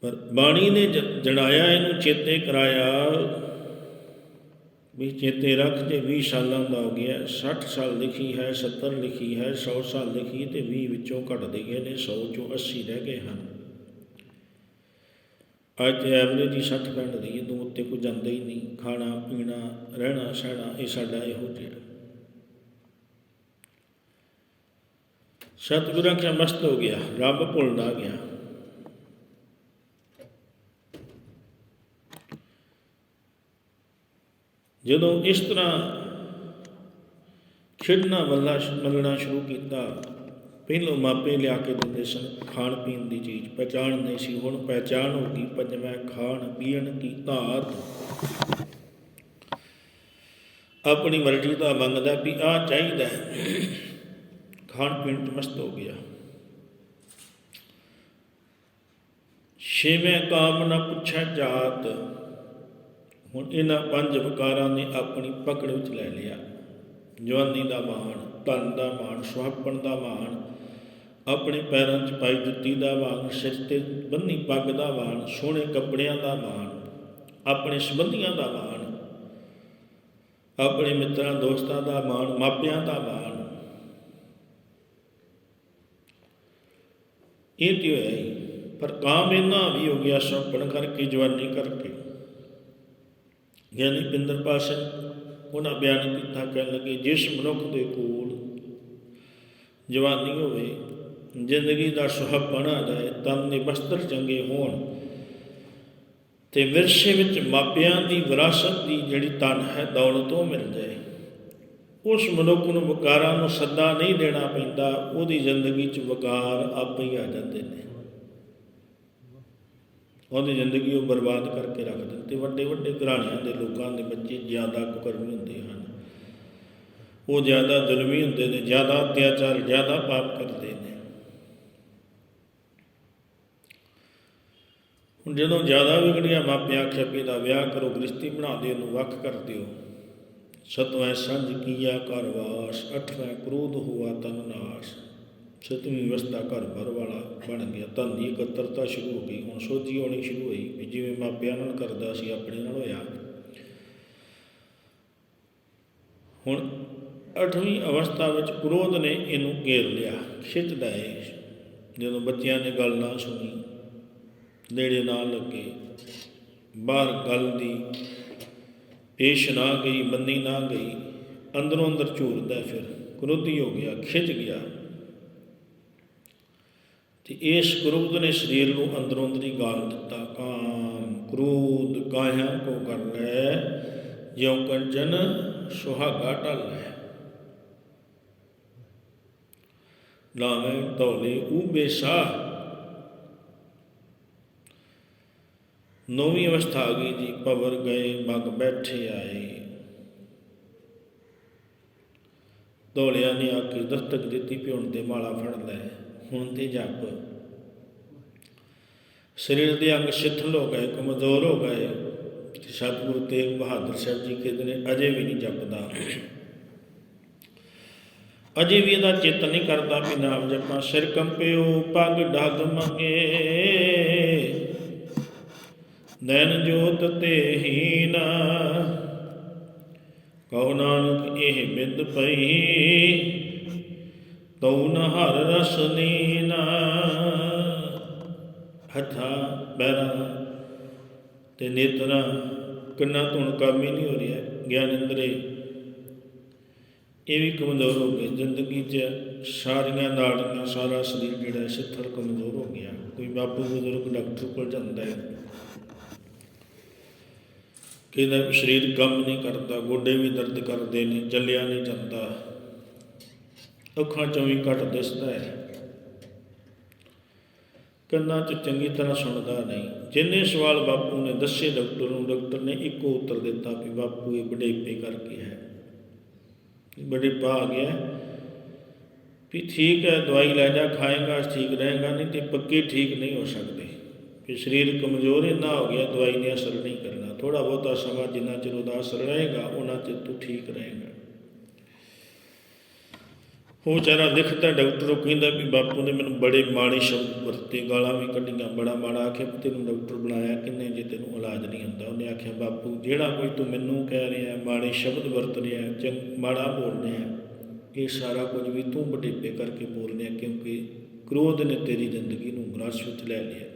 ਪਰ ਬਾਣੀ ਨੇ ਜ- ਜਣਾਇਆ, ਇਹਨੂੰ ਚੇਤੇ ਕਰਾਇਆ ਵੀ ਚੇਤੇ ਰੱਖ ਜੇ 20 ਸਾਲਾਂ ਦਾ ਹੋ ਗਿਆ 60 ਸਾਲ ਲਿਖੀ ਹੈ 70 ਲਿਖੀ ਹੈ 100 ਸਾਲ ਲਿਖੀ ਤੇ 20 ਵਿੱਚੋਂ ਘਟਦੇ ਗਏ ਨੇ 100 ਚੋਂ 80 ਰਹਿ ਗਏ ਹਨ। ਅੱਜ ਤੇ ਐਵਰੇਜ ਹੀ 60 ਪੈਂਡ ਦੀ ਇਹਦੋਂ ਉੱਤੇ ਕੋਈ ਜਾਂਦਾ ਹੀ ਨਹੀਂ, ਖਾਣਾ, ਪੀਣਾ, ਰਹਿਣਾ, ਸਹਿਣਾ, ਇਹ ਸਾਡਾ ਇਹੋ ਜਿਹਾ ਸਤਿਗੁਰਾਂ ਕਿਆ ਮਸਤ ਹੋ ਗਿਆ, ਰੱਬ ਭੁੱਲਦਾ ਗਿਆ। ਜਦੋਂ ਇਸ ਤਰ੍ਹਾਂ ਖੇਡਣਾ ਮੱਲਾ ਮੱਲਣਾ ਸ਼ੁਰੂ ਕੀਤਾ, ਪਹਿਲੋਂ ਮਾਪੇ ਲਿਆ ਕੇ ਦਿੰਦੇ ਸਨ ਖਾਣ ਪੀਣ ਦੀ ਚੀਜ਼। ਪਹਿਚਾਣ ਨਹੀਂ ਸੀ, ਹੁਣ ਪਹਿਚਾਣ ਹੋ ਗਈ, ਪੰਜਵੇਂ ਖਾਣ ਪੀਣ ਦੀ ਧਾਤ। ਆਪਣੀ ਮਰਜ਼ੀ ਦਾ ਮੰਗਦਾ ਵੀ ਆ ਚਾਹੀਦਾ ਹੈ। ਖਾਣ ਪੀਣ ਚ ਮਸਤ ਹੋ ਗਿਆ। ਛੇਵੇਂ ਕਾਮ ਨਾ ਪੁੱਛੈ ਜਾਤ, ਹੁਣ ਇਹਨਾਂ ਪੰਜ ਵਿਕਾਰਾਂ ਨੇ ਆਪਣੀ ਪਕੜ ਵਿੱਚ ਲੈ ਲਿਆ। ਜਵਾਨੀ ਦਾ ਮਾਣ, ਧਨ ਦਾ ਮਾਣ, ਸੁਹਾਪਣ ਦਾ ਮਾਣ, ਆਪਣੇ ਪੈਰਾਂ 'ਚ ਪਾਈ ਜੁੱਤੀ ਦਾ ਮਾਣ, ਸਿਰ ਤੇ ਬੰਨੀ ਪੱਗ ਦਾ ਮਾਣ, ਸੋਹਣੇ ਕੱਪੜਿਆਂ ਦਾ ਮਾਣ, ਆਪਣੇ ਸੰਬੰਧੀਆਂ ਦਾ ਮਾਣ, ਆਪਣੇ ਮਿੱਤਰਾਂ ਦੋਸਤਾਂ ਦਾ ਮਾਣ, ਮਾਪਿਆਂ ਦਾ ਮਾਣ ਇਹ ਤੇ ਹੋਇਆ ਹੀ। ਪਰ ਕਾਮ ਇੰਨਾ ਵੀ ਹੋ ਗਿਆ ਸੁਹਾਪਣ ਕਰਕੇ, ਜਵਾਨੀ ਕਰਕੇ। ਗਿਆਨੀ ਪਿੰਦਰ ਸਿੰਘ ਉਹਨਾਂ ਬਿਆਨ ਕੀਤਾ ਕਹਿਣ ਲੱਗੇ, ਜਿਸ ਮਨੁੱਖ ਦੇ ਕੋਲ ਜਵਾਨੀ ਹੋਵੇ, ਜ਼ਿੰਦਗੀ ਦਾ ਸੁਹੱਪਣ ਆ ਜਾਏ ਤਨ ਦੇ ਬਸਤਰ ਚੰਗੇ ਹੋਣ ਤੇ ਵਿਰਸੇ ਵਿੱਚ ਮਾਪਿਆਂ ਦੀ ਵਿਰਾਸਤ ਦੀ ਜਿਹੜੀ ਤਨ ਹੈ, ਦੌਲਤ ਉਹ ਮਿਲ ਜਾਏ। ਉਸ ਮਨੁੱਖ ਨੂੰ ਵਿਕਾਰਾਂ ਨੂੰ ਸੱਦਾ ਨਹੀਂ ਦੇਣਾ ਪੈਂਦਾ, ਉਹਦੀ ਜ਼ਿੰਦਗੀ 'ਚ ਵਿਕਾਰ ਆਪੇ ਹੀ ਆ ਜਾਂਦੇ ਨੇ। ਉਹਦੀ ਜ਼ਿੰਦਗੀ ਉਹ ਬਰਬਾਦ ਕਰਕੇ ਰੱਖ ਦਿੰਦੇ। ਵੱਡੇ ਵੱਡੇ ਘਰਾਣਿਆਂ ਦੇ ਲੋਕਾਂ ਦੇ ਬੱਚੇ ਜ਼ਿਆਦਾ ਕੁਕਰਮੀ ਹੁੰਦੇ ਹਨ। ਉਹ ਜ਼ਿਆਦਾ ਜ਼ੁਲਮੀ ਹੁੰਦੇ ਨੇ, ਜ਼ਿਆਦਾ ਅਤਿਆਚਾਰ, ਜ਼ਿਆਦਾ ਪਾਪ ਕਰਦੇ ਨੇ। ਹੁਣ ਜਦੋਂ ਜ਼ਿਆਦਾ ਵਿਗੜਿਆ ਮਾਪਿਆਂ ਆਖਿਆ ਦਾ ਵਿਆਹ ਕਰੋ ਗ੍ਰਸਤੀ ਬਣਾ ਦਿਓ ਉਹਨੂੰ ਵੱਖ ਕਰ ਦਿਓ। ਸਤਵੈ ਸੰਜ ਕੀਆ ਘਰ ਵਾਸ, ਅਠਵੈ ਕ੍ਰੋਧ ਹੋਆ ਤਨ ਨਾਸ਼। ਸਤਵੀਂ ਅਵਸਥਾ ਘਰ ਭਰ ਵਾਲਾ ਬਣ ਗਿਆ ਧਨ ਦੀ ਇਕੱਤਰਤਾ ਸ਼ੁਰੂ ਹੋ ਗਈ। ਹੁਣ ਸੋਝੀ ਹੋਣੀ ਸ਼ੁਰੂ ਹੋਈ ਵੀ ਜਿਵੇਂ ਮਾਪਿਆਂ ਨਾਲ ਕਰਦਾ ਸੀ, ਆਪਣੇ ਨਾਲ ਹੋਇਆ। ਹੁਣ ਅਠਵੀਂ ਅਵਸਥਾ ਵਿੱਚ ਕ੍ਰੋਧ ਨੇ ਇਹਨੂੰ ਘੇਰ ਲਿਆ ਖਿੱਚਦਾ ਏ ਜਦੋਂ ਬੱਚਿਆਂ ਨੇ ਗੱਲ ਨਾ ਸੁਣੀ, ਨੇੜੇ ਨਾ ਲੱਗੇ, ਬਾਹਰ ਗੱਲ ਦੀ ਪੇਸ਼ ਨਾ ਗਈ, ਮੰਨੀ ਨਾ ਗਈ, ਅੰਦਰੋਂ ਅੰਦਰ ਝੂਰਦਾ ਫਿਰ ਕ੍ਰੋਧੀ ਹੋ ਗਿਆ ਖਿੱਚ ਗਿਆ। ਤੇ ਇਸ ਕ੍ਰੋਧ ਨੇ ਸਰੀਰ ਨੂੰ ਅੰਦਰੋਂ ਅੰਦਰ ਹੀ ਗਾਲ ਦਿੱਤਾ, ਕਾਮ ਕ੍ਰੋਧ ਕਾਹਾਂ ਕੋ ਕਰ ਲੈ, ਜਿਉ ਕੰਜਨ ਸੁਹਾਗਾ ਟਲ ਹੈ ਨਾਵੇਂ ਤੌਲੇ ਊਬੇ ਸਾ ਨੌਵੀਂ ਅਵਸਥਾ ਆ ਗਈ ਜੀ, ਪਵਰ ਗਏ, ਮਗ ਬੈਠੇ ਆਏ। ਦੌਲਿਆਂ ਨੇ ਆ ਕੇ ਦਸਤਕ ਦਿੱਤੀ ਪਿਉਣ ਤੇ ਮਾਲਾ ਫੜ ਲੈ ਹੁਣ ਤੇ ਜਪ। ਸਰੀਰ ਦੇ ਅੰਗ ਸ਼ਿਥਲ ਹੋ ਗਏ, ਕਮਜ਼ੋਰ ਹੋ ਗਏ। ਸਤਿਗੁਰੂ ਤੇਗ ਬਹਾਦਰ ਸਾਹਿਬ ਜੀ ਕਹਿੰਦੇ ਨੇ, ਅਜੇ ਵੀ ਨਹੀਂ ਜਪਦਾ। ਅਜੇ ਵੀ ਇਹਦਾ ਚਿੱਤ ਨਹੀਂ ਕਰਦਾ ਵੀ ਨਾਮ ਜਪਾਂ। ਸਿਰ ਕੰਪਿਓ, ਪੱਗ ਡਗ ਮੰਗੇ। ਨੈਣ ਜੋਤ ਤੇ ਹੀਨਾ। ਕਉ ਨਾਨਕ ਇਹ ਬਿੰਦ ਪਈ, ਤਉ ਨ ਹਰ ਰਸ ਲੀਨਾ ਹੱਥਾਂ, ਪੈਰਾਂ ਤੇ ਨੇਤਰਾਂ, ਕੰਨਾਂ ਤੋਂ ਕੰਮ ਹੀ ਨਹੀਂ ਹੋ ਰਿਹਾ ਗਿਆਨ ਇੰਦਰੇ। ਇਹ ਵੀ ਕਮਜ਼ੋਰ ਹੋ ਗਏ, ਜ਼ਿੰਦਗੀ 'ਚ ਸਾਰੀਆਂ ਨਾੜੀਆਂ, ਸਾਰਾ ਸਰੀਰ ਜਿਹੜਾ ਹੈ ਕਮਜ਼ੋਰ ਹੋ ਗਿਆ। ਕੋਈ ਬਾਪੂ ਬਜ਼ੁਰਗ ਡਾਕਟਰ ਕੋਲ ਜਾਂਦਾ ਹੈ। ਕਹਿੰਦਾ ਸਰੀਰ ਕੰਮ ਨਹੀਂ ਕਰਦਾ, ਗੋਡੇ ਵੀ ਦਰਦ ਕਰਦੇ ਨੇ ਚੱਲਿਆ ਨਹੀਂ ਜਾਂਦਾ। ਅੱਖਾਂ ਚੋਂ ਵੀ ਘੱਟ ਦਿਸਦਾ ਹੈ। ਕੰਨਾਂ 'ਚ ਚੰਗੀ ਤਰ੍ਹਾਂ ਸੁਣਦਾ ਨਹੀਂ। ਜਿੰਨੇ ਸਵਾਲ ਬਾਪੂ ਨੇ ਦੱਸੇ ਡਾਕਟਰ ਨੂੰ, ਡਾਕਟਰ ਨੇ ਇੱਕੋ ਉੱਤਰ ਦਿੱਤਾ ਕਿ ਬਾਪੂ ਇਹ ਬੜੇਪੇ ਕਰਕੇ ਹੈ। ਬੜੇਪਾ ਆ ਗਿਆ ਵੀ ਠੀਕ ਹੈ, ਦਵਾਈ ਲੈ ਜਾ, ਖਾਏਗਾ, ਠੀਕ ਰਹੇਗਾ, ਨਹੀਂ ਤੇ ਪੱਕੇ ਠੀਕ ਨਹੀਂ ਹੋ ਸਕਦੇ। ਕਿ ਸਰੀਰ ਕਮਜ਼ੋਰ ਇੰਨਾ ਹੋ ਗਿਆ, ਦਵਾਈ ਨੇ ਅਸਰ ਨਹੀਂ ਕਰਨਾ। ਥੋੜਾ ਬਹੁਤਾ ਸਮਾਂ ਜਿੰਨਾ ਚਿਰ ਉਹਦਾ ਅਸਰ ਰਹੇਗਾ, ਉਹਨਾਂ ਚਿਰ ਤੂੰ ਠੀਕ ਰਹੇਗਾ। ਉਹ ਵਿਚਾਰਾ ਲਿਖਦਾ ਡਾਕਟਰ ਉਹ ਕਹਿੰਦਾ ਵੀ ਬਾਪੂ ਨੇ ਮੈਨੂੰ ਬੜੇ ਮਾੜੇ ਸ਼ਬਦ ਵਰਤੇ, ਗਾਲਾਂ ਵੀ ਕੱਢੀਆਂ, ਬੜਾ ਮਾੜਾ ਆਖਿਆ, ਵੀ ਤੈਨੂੰ ਡਾਕਟਰ ਬਣਾਇਆ ਕਿੰਨੇ ਜੇ ਤੈਨੂੰ ਇਲਾਜ ਨਹੀਂ ਹੁੰਦਾ। ਉਹਨੇ ਆਖਿਆ, ਬਾਪੂ, ਜਿਹੜਾ ਕੋਈ ਤੂੰ ਮੈਨੂੰ ਕਹਿ ਰਿਹਾ, ਮਾੜੇ ਸ਼ਬਦ ਵਰਤ ਰਿਹਾ ਚੰ ਮਾੜਾ ਬੋਲ ਰਿਹਾ, ਇਹ ਸਾਰਾ ਕੁਝ ਵੀ ਤੂੰ ਬਟੇਪੇ ਕਰਕੇ ਬੋਲ ਰਿਹਾ, ਕਿਉਂਕਿ ਕ੍ਰੋਧ ਨੇ ਤੇਰੀ ਜ਼ਿੰਦਗੀ ਨੂੰ ਗ੍ਰਸ ਵਿੱਚ ਲੈ ਲਿਆ।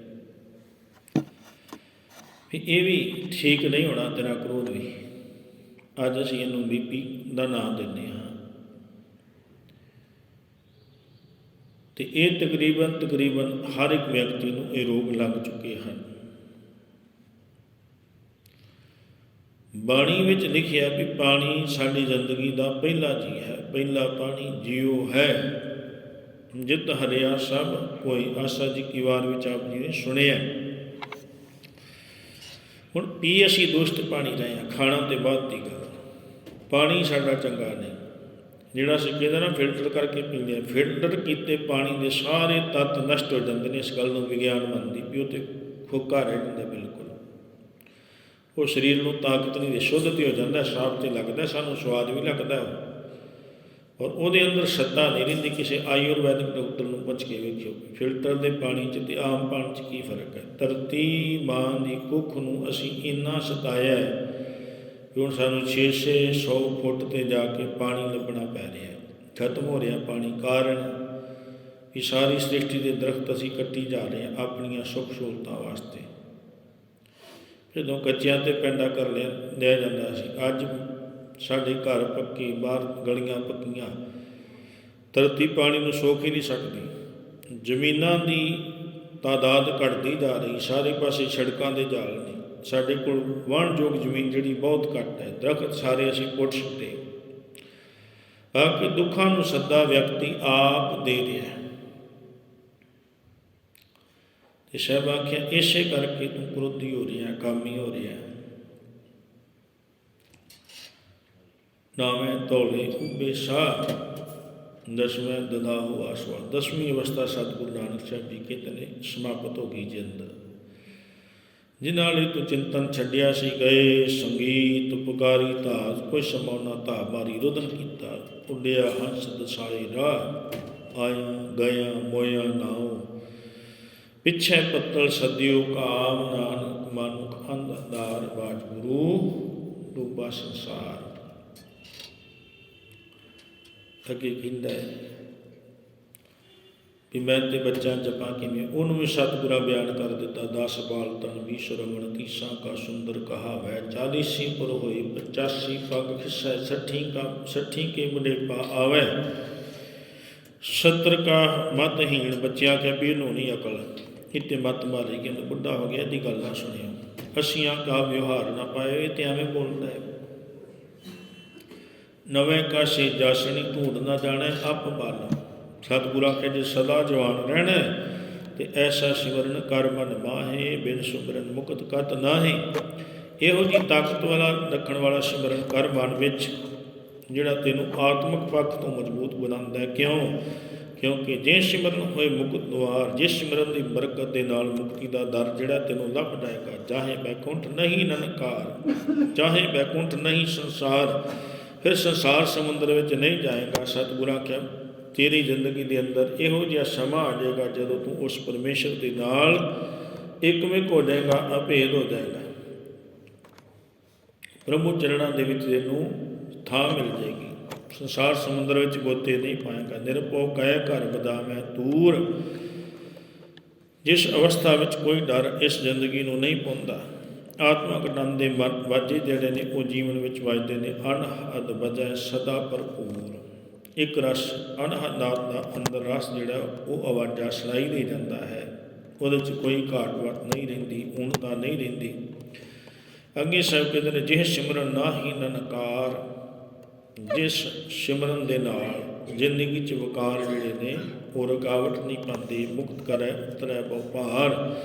ਵੀ ਇਹ ਵੀ ਠੀਕ ਨਹੀਂ ਹੋਣਾ ਤੇਰਾ ਕ੍ਰੋਧ ਵੀ। ਅੱਜ ਅਸੀਂ ਇਹਨੂੰ ਬੀਪੀ ਦਾ ਨਾਮ ਦਿੰਦੇ ਹਾਂ। ਤੇ ਇਹ ਤਕਰੀਬਨ ਤਕਰੀਬਨ ਹਰ ਇੱਕ ਵਿਅਕਤੀ ਨੂੰ ਇਹ ਰੋਗ ਲੱਗ ਚੁੱਕੇ ਹਨ। ਬਾਣੀ ਵਿੱਚ ਲਿਖਿਆ ਵੀ ਪਾਣੀ ਸਾਡੀ ਜ਼ਿੰਦਗੀ ਦਾ ਪਹਿਲਾ ਜੀ ਹੈ, ਪਹਿਲਾ ਪਾਣੀ ਜੀਉ ਹੈ। ਜਿਤ ਹਰਿਆ ਸਭ, ਕੋਈ ਆਸਾ ਜੀ ਕੀ ਵਾਰ ਵਿੱਚ ਆਪ ਜੀ ਨੇ ਸੁਣਿਆ। ਹੁਣ ਪੀ ਅਸੀਂ ਦੁਸ਼ਟ ਪਾਣੀ ਰਹੇ ਹਾਂ, ਖਾਣਾ ਤੇ ਬਾਅਦ ਦੀ ਗੱਲ। ਪਾਣੀ ਸਾਡਾ ਚੰਗਾ ਨਹੀਂ। ਜਿਹੜਾ ਅਸੀਂ ਕਹਿੰਦੇ ਨਾ ਫਿਲਟਰ ਕਰਕੇ ਪੀਂਦੇ ਆ ਫਿਲਟਰ ਕੀਤੇ ਪਾਣੀ ਦੇ ਸਾਰੇ ਤੱਤ ਨਸ਼ਟ ਹੋ ਜਾਂਦੇ ਨੇ, ਇਸ ਗੱਲ ਨੂੰ ਵਿਗਿਆਨ ਮੰਨਦੀ ਵੀ ਉਹ ਤੇ ਖੋਕਾ ਰਹਿ ਜਾਂਦਾ ਬਿਲਕੁਲ। ਉਹ ਸਰੀਰ ਨੂੰ ਤਾਕਤ ਨਹੀਂ ਦੇ ਸ਼ੁੱਧ ਤੇ ਹੋ ਜਾਂਦਾ, ਸਾਫ਼ ਤੇ ਲੱਗਦਾ, ਸਾਨੂੰ ਸਵਾਦ ਵੀ ਲੱਗਦਾ। ਔਰ ਉਹਦੇ ਅੰਦਰ ਸੱਤਾ ਨਹੀਂ ਰਹਿੰਦੀ ਕਿਸੇ ਆਯੁਰਵੈਦਿਕ ਡਾਕਟਰ ਨੂੰ ਪੁੱਛ ਕੇ ਵੇਖਿਓ ਫਿਲਟਰ ਦੇ ਪਾਣੀ 'ਚ ਤੇ ਆਮ ਪਾਣੀ 'ਚ ਕੀ ਫ਼ਰਕ ਹੈ। ਧਰਤੀ ਮਾਂ ਦੀ ਕੁੱਖ ਨੂੰ ਅਸੀਂ ਇੰਨਾ ਸਤਾਇਆ ਹੈ ਕਿ ਹੁਣ ਸਾਨੂੰ 6-6 100 ਫੁੱਟ ਤੇ ਜਾ ਕੇ ਪਾਣੀ ਲੱਭਣਾ ਪੈ ਰਿਹਾ ਖਤਮ ਹੋ ਰਿਹਾ ਪਾਣੀ ਕਾਰਨ ਵੀ ਸਾਰੀ ਸ੍ਰਿਸ਼ਟੀ ਦੇ ਦਰਖਤ ਅਸੀਂ ਕੱਟੀ ਜਾ ਰਹੇ ਹਾਂ ਆਪਣੀਆਂ ਸੁੱਖ ਸਹੂਲਤਾਂ ਵਾਸਤੇ। ਜਦੋਂ ਕੱਚਿਆਂ ਤੇ ਪੈਂਡਾ ਕਰ ਲਿਆ ਲਿਆ ਜਾਂਦਾ ਸੀ। ਅੱਜ ਸਾਡੇ ਘਰ ਪੱਕੇ, ਬਾਹਰ ਗਲੀਆਂ ਪੱਕੀਆਂ। ਧਰਤੀ ਪਾਣੀ ਨੂੰ ਸੋਖ ਹੀ ਨਹੀਂ ਸਕਦੀ। ਜ਼ਮੀਨਾਂ ਦੀ ਤਾਦਾਦ ਘਟਦੀ ਜਾ ਰਹੀ, ਸਾਰੇ ਪਾਸੇ ਸੜਕਾਂ ਦੇ ਜਾਲ ਨੇ। ਸਾਡੇ ਕੋਲ ਵਣਯੋਗ ਜ਼ਮੀਨ ਜਿਹੜੀ ਬਹੁਤ ਘੱਟ ਹੈ, ਦਰਖਤ ਸਾਰੇ ਅਸੀਂ ਪੁੱਟ ਸੁੱਟੇ। ਹਾਂ ਕਿ ਦੁੱਖਾਂ ਨੂੰ ਸੱਦਾ ਵਿਅਕਤੀ ਆਪ ਦੇ ਰਿਹਾ ਹੈ। ਤੇ ਸਹਿਬ ਆਖਿਆ, ਇਸੇ ਕਰਕੇ ਤੂੰ ਕ੍ਰੋਧੀ ਹੋ ਰਿਹਾ, ਕਾਮੀ ਹੋ ਰਿਹਾ। ਨਾਵੇਂ ਤੋਲੇ ਉਬੇ ਸਾਹ। ਦਸਵੇਂ ਦਦਾਹੁ ਆਸਵਾ। ਦਸਵੀਂ ਅਵਸਥਾ ਸਤਿਗੁਰੂ ਨਾਨਕ ਸਾਹਿਬ ਜੀ ਕਹਿੰਦੇ ਨੇ ਸਮਾਪਤ ਹੋ ਗਈ ਜਿੰਦ ਜਿਨ੍ਹਾਂ ਲਈ ਤੂੰ ਚਿੰਤਨ ਛੱਡਿਆ ਸੀ ਗਏ, ਸੰਗੀਤ ਪੁਕਾਰੀ ਧਾਜ ਕੋਈ ਸਮਾਉਣਾ ਧਾ ਮਾਰੀ ਰੁਦਨ ਕੀਤਾ। ਉੱਡਿਆ ਹੰਸ ਦਸਾਲੇ ਰਾਹ, ਆਇਆ, ਗਿਆ, ਮੋਇਆ ਨਾਉ। ਪਿੱਛੇ ਪੱਤਲ ਸਦਿਓ ਕਾਮ ਨਾਨਕ, ਮਨੁਖ ਅੰਧਾਰ ਬਾਜ ਗੁਰੂ ਡੂਬਾ ਸੰਸਾਰ। ਅੱਗੇ ਕਹਿੰਦਾ ਹੈ। ਵੀ ਮੈਂ ਤੇ ਬੱਚਾ ਜਪਾ ਕਿਵੇਂ? ਉਹਨੂੰ ਵੀ ਸਤਿਗੁਰਾਂ ਬਿਆਨ ਕਰ ਦਿੱਤਾ 10 ਬਾਲ ਤਨ ਵੀ ਸ਼ਰਵਣ ਤੀਸਾ ਕਾ ਸੁੰਦਰ ਕਹਾ ਵੈ। 40 ਪਰ ਹੋਈ 85 ਪਗ ਖਿਸੈ 60 ਕਾ 60 ਕੇ ਮੁੰਡੇ ਪਾ ਆਵੇ। ਸਤਰ ਕਾ ਮਤਹੀਣ ਬੱਚਿਆਂ ਕੇ ਵੀ ਨੂੰ ਨਹੀਂ ਅਕਲ। ਇੱਥੇ ਮਤ ਮਾਰੀ ਕਿ ਬੁੱਢਾ ਹੋ ਗਿਆ, ਇਹਦੀ ਗੱਲ ਨਾ ਸੁਣਿਆ ਅਸੀਆਂ ਕਾ ਵਿਵਹਾਰ ਨਾ ਪਾਏ ਤੇ ਐਵੇਂ ਬੋਲਦਾ ਹੈ। ਨਵੇਂ ਕਾਸ਼ੇ ਜਾਸਣੀ ਢੂੰਡ ਨਾ ਜਾਣੇ ਅਪ ਬਾਲਾ ਸਤਿਗੁਰਾਂ ਕੇ ਜੇ ਸਦਾ ਜਵਾਨ ਰਹਿਣਾ ਤੇ ਐਸਾ ਸਿਮਰਨ ਕਰ ਮਨ ਮਾਹੇ, ਬਿਨ ਸੁਮਰਨ ਮੁਕਤ ਕਤ ਨਾਹੀ। ਇਹੋ ਜੀ ਤਾਕਤ ਵਾਲਾ, ਰੱਖਣ ਵਾਲਾ ਸਿਮਰਨ ਕਰ ਮਨ ਵਿੱਚ, ਜਿਹੜਾ ਤੈਨੂੰ ਆਤਮਿਕ ਪੱਖ ਤੋਂ ਮਜ਼ਬੂਤ ਬਣਾਉਂਦਾ ਹੈ। ਕਿਉਂ? ਕਿਉਂਕਿ ਜੇ ਸਿਮਰਨ ਹੋਏ ਮੁਕਤ ਦੁਆਰ ਜਿਸ ਸਿਮਰਨ ਦੀ ਬਰਕਤ ਦੇ ਨਾਲ ਮੁਕਤੀ ਦਾ ਦਰ ਜਿਹੜਾ ਤੈਨੂੰ ਲੱਭ ਜਾਏਗਾ ਚਾਹੇ ਬੈਕੁੰਠ ਨਹੀਂ ਨਨਕਾਰ, ਚਾਹੇ ਬੈਕੁੰਠ ਨਹੀਂ ਸੰਸਾਰ ਫਿਰ ਸੰਸਾਰ ਸਮੁੰਦਰ ਵਿੱਚ ਨਹੀਂ ਜਾਏਗਾ, ਸਤਿਗੁਰਾਂ ਕਿਹਾ ਤੇਰੀ ਜ਼ਿੰਦਗੀ ਦੇ ਅੰਦਰ ਇਹੋ ਜਿਹਾ ਸਮਾਂ ਆ ਜਾਏਗਾ ਜਦੋਂ ਤੂੰ ਉਸ ਪਰਮੇਸ਼ਰ ਦੇ ਨਾਲ ਇੱਕਮਿਕ ਹੋ ਜਾਏਗਾ, ਅਭੇਦ ਹੋ ਜਾਏਗਾ। ਪ੍ਰਭੂ ਚਰਣਾਂ ਦੇ ਵਿੱਚ ਤੈਨੂੰ ਥਾਂ ਮਿਲ ਜਾਏਗੀ। ਸੰਸਾਰ ਸਮੁੰਦਰ ਵਿੱਚ ਗੋਤੇ ਨਹੀਂ ਪਾਏਗਾ, ਨਿਰਭਉ ਕਹਿ ਘਰ ਬਦਾਮ ਹੈ ਤੂਰ। ਜਿਸ ਅਵਸਥਾ ਵਿੱਚ ਕੋਈ ਡਰ ਇਸ ਜ਼ਿੰਦਗੀ ਨੂੰ ਨਹੀਂ ਪਾਉਂਦਾ ਆਤਮਕ ਆਨੰਦ ਦੇ ਮਨ ਵਾਜੇ ਜਿਹੜੇ ਨੇ ਉਹ ਜੀਵਨ ਵਿੱਚ ਵੱਜਦੇ ਨੇ ਅਨਹਦ ਵਜੈ ਸਦਾ ਭਰਪੂਰ। ਇੱਕ ਰਸ ਅਨਹਦਾਤ ਦਾ ਅੰਦਰ ਰਸ ਜਿਹੜਾ, ਉਹ ਆਵਾਜ਼ਾਂ ਸੁਣਾਈ ਦੇ ਜਾਂਦਾ ਹੈ। ਉਹਦੇ 'ਚ ਕੋਈ ਘਾਟ ਵਰਤ ਨਹੀਂ ਰਹਿੰਦੀ, ਊਣਤਾ ਨਹੀਂ ਰਹਿੰਦੀ। ਅੱਗੇ ਸਾਹਿਬ ਕਹਿੰਦੇ ਨੇ, ਜਿਹ ਸਿਮਰਨ ਨਾਹੀ ਨਨਕਾਰ, ਜਿਸ ਸਿਮਰਨ ਦੇ ਨਾਲ ਜ਼ਿੰਦਗੀ 'ਚ ਵਕਾਰ ਜਿਹੜੇ ਨੇ, ਉਹ ਰੁਕਾਵਟ ਨਹੀਂ ਪਾਉਂਦੇ, ਮੁਕਤ ਕਰੈ, ਉਤਰੈ ਬਹੁ ਭਾਰ।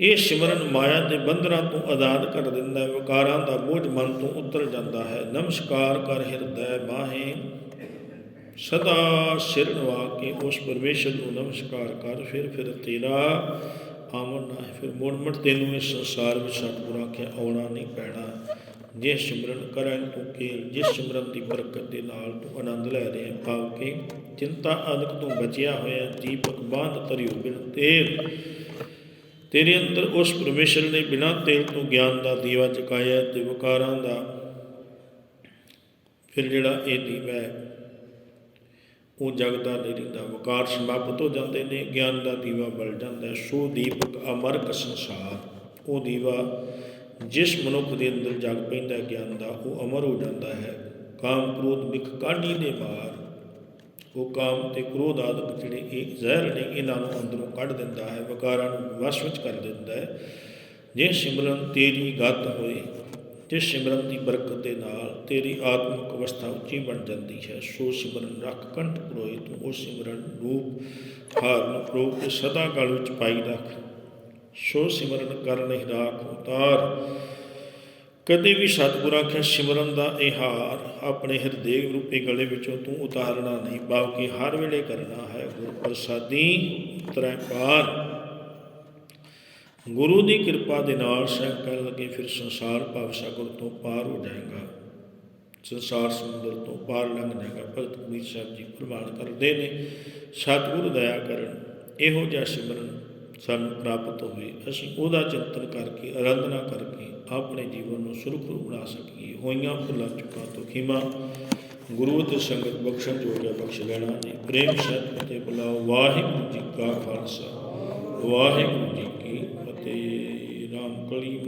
ਇਹ ਸਿਮਰਨ ਮਾਇਆ ਦੇ ਬੰਧਨਾਂ ਤੋਂ ਆਜ਼ਾਦ ਕਰ ਦਿੰਦਾ ਹੈ, ਵਿਕਾਰਾਂ ਦਾ ਬੋਝ ਮਨ ਤੋਂ ਉਤਰ ਜਾਂਦਾ ਹੈ। ਨਮਸਕਾਰ ਕਰ ਹਿਰਦੈ ਮਾਹੇ। ਸਦਾ ਸਿਰ ਨਵਾ ਕੇ ਉਸ ਪਰਮੇਸ਼ਰ ਨੂੰ ਨਮਸਕਾਰ ਕਰ, ਫਿਰ ਫਿਰ ਤੇਰਾ ਆਮਨ ਹੈ। ਫਿਰ ਮੁੜ ਮੁੜ ਤੈਨੂੰ ਇਸ ਸੰਸਾਰ ਵਿੱਚ ਸਤਿਗੁਰਾਂ ਕੇ ਆਉਣਾ ਨਹੀਂ ਪੈਣਾ। ਜੇ ਸਿਮਰਨ ਕਰਨ ਤੂੰ ਕੇ ਜਿਸ ਸਿਮਰਨ ਦੀ ਬਰਕਤ ਦੇ ਨਾਲ ਤੂੰ ਆਨੰਦ ਲੈ ਰਿਹਾ ਭਾਵ ਕਿ। ਚਿੰਤਾ ਅਨਕ ਤੋਂ ਬਚਿਆ ਹੋਇਆ ਦੀਪਕ ਬਾਂਧ ਤਰਿਓ ਬਿਨ ਤੇਲ। ਤੇਰੇ ਅੰਦਰ ਉਸ ਪਰਮੇਸ਼ਰ ਨੇ ਬਿਨਾਂ ਤੇਲ ਤੋਂ ਗਿਆਨ ਦਾ ਦੀਵਾ ਜਗਾਇਆ ਤੇ ਵਿਕਾਰਾਂ ਦਾ। ਫਿਰ ਜਿਹੜਾ ਇਹ ਦੀਵਾ ਹੈ, ਉਹ ਜਗਦਾ ਨਹੀਂ ਰਹਿੰਦਾ। ਵਿਕਾਰ ਸਮਾਪਤ ਹੋ ਜਾਂਦੇ ਨੇ, ਗਿਆਨ ਦਾ ਦੀਵਾ ਬਲ ਜਾਂਦਾ ਹੈ। ਸੋ ਦੀਪਕ ਅਮਰਕ ਸੰਸਾਰ, ਉਹ ਦੀਵਾ ਜਿਸ ਮਨੁੱਖ ਦੇ ਅੰਦਰ ਜਗ ਪੈਂਦਾ ਗਿਆਨ ਦਾ, ਉਹ ਅਮਰ ਹੋ ਜਾਂਦਾ ਹੈ। ਕਾਮ ਕ੍ਰੋਧ, ਮਿਖ ਕਾਢੀ ਦੇ ਮਾਰ ਉਹ ਕਾਮ ਤੇ ਕ੍ਰੋਧ ਆਦਿਕ ਜਿਹੜੇ ਇਹ ਜ਼ਹਿਰ ਨੇ, ਇਹਨਾਂ ਨੂੰ ਅੰਦਰੋਂ ਕੱਢ ਦਿੰਦਾ ਹੈ, ਵਿਕਾਰਾਂ ਨੂੰ ਵਸ਼ ਵਿੱਚ ਕਰ ਦਿੰਦਾ ਹੈ। ਜੇ ਸਿਮਰਨ ਤੇਰੀ ਗੱਤ ਹੋਏ, ਤੇ ਸਿਮਰਨ ਦੀ ਬਰਕਤ ਦੇ ਨਾਲ ਤੇਰੀ ਆਤਮਿਕ ਅਵਸਥਾ ਉੱਚੀ ਬਣ ਜਾਂਦੀ ਹੈ। ਸੋ ਸਿਮਰਨ ਰੱਖ ਕੰਠ ਪਰੋਏ ਤੂੰ ਉਹ ਸਿਮਰਨ ਰੂਪ ਹਾਰ ਨੂੰ ਪ੍ਰੋ ਕੇ ਸਦਾ ਗਲ ਵਿੱਚ ਪਾਈ ਰੱਖ। ਸੋ ਸਿਮਰਨ ਕਰ ਨਹੀਂ ਰਾਖ, ਉਤਾਰ। ਕਦੇ ਵੀ ਸਤਿਗੁਰ ਆਖਿਆ ਸਿਮਰਨ ਦਾ ਇਹ ਹਾਰ ਆਪਣੇ ਹਿਰਦੇ ਰੂਪੀ ਗਲੇ ਵਿੱਚੋਂ ਤੂੰ ਉਤਾਰਨਾ ਨਹੀਂ ਬਾਕੀ ਹਰ ਵੇਲੇ ਕਰਨਾ ਹੈ ਗੁਰ ਪ੍ਰਸਾਦੀ ਉਤਰੈ ਪਾਰ। ਗੁਰੂ ਦੀ ਕਿਰਪਾ ਦੇ ਨਾਲ ਸਹਿ ਕਰਨ ਲੱਗੇ, ਫਿਰ ਸੰਸਾਰ ਭਵ ਸਾਗਰ ਤੋਂ ਪਾਰ ਹੋ ਜਾਏਗਾ। ਸੰਸਾਰ ਸਮੁੰਦਰ ਤੋਂ ਪਾਰ ਲੰਘ ਜਾਏਗਾ। ਭਗਤ ਕਬੀਰ ਸਾਹਿਬ ਜੀ ਪ੍ਰਮਾਣ ਕਰਦੇ ਨੇ, ਸਤਿਗੁਰ ਦਇਆ ਕਰਨ, ਇਹੋ ਜਿਹਾ ਸਿਮਰਨ ਸਾਨੂੰ ਪ੍ਰਾਪਤ ਹੋਵੇ। ਅਸੀਂ ਉਹਦਾ ਚਿੰਤਨ ਕਰਕੇ, ਅਰੰਧਨਾ ਕਰਕੇ ਆਪਣੇ ਜੀਵਨ ਨੂੰ ਸੁਰਖਰੂ ਬਣਾ ਸਕੀਏ। ਹੋਈਆਂ ਭੁੱਲਾਂ ਚੁੱਕਾਂ ਤੋਂ ਖਿਮਾ, ਗੁਰੂ ਤੇ ਸੰਗਤ ਬਖਸ਼ਣ ਜੋਗਾ ਬਖਸ਼ ਲੈਣਾ ਜੀ ਪ੍ਰੇਮ ਸਹਿਤ ਤੇ ਬੁਲਾਓ ਵਾਹਿਗੁਰੂ ਜੀ ਕਾ ਖਾਲਸਾ। ਵਾਹਿਗੁਰੂ ਜੀ ਕੀ ਫਤਿਹ। ਰਾਮ ਕਲੀ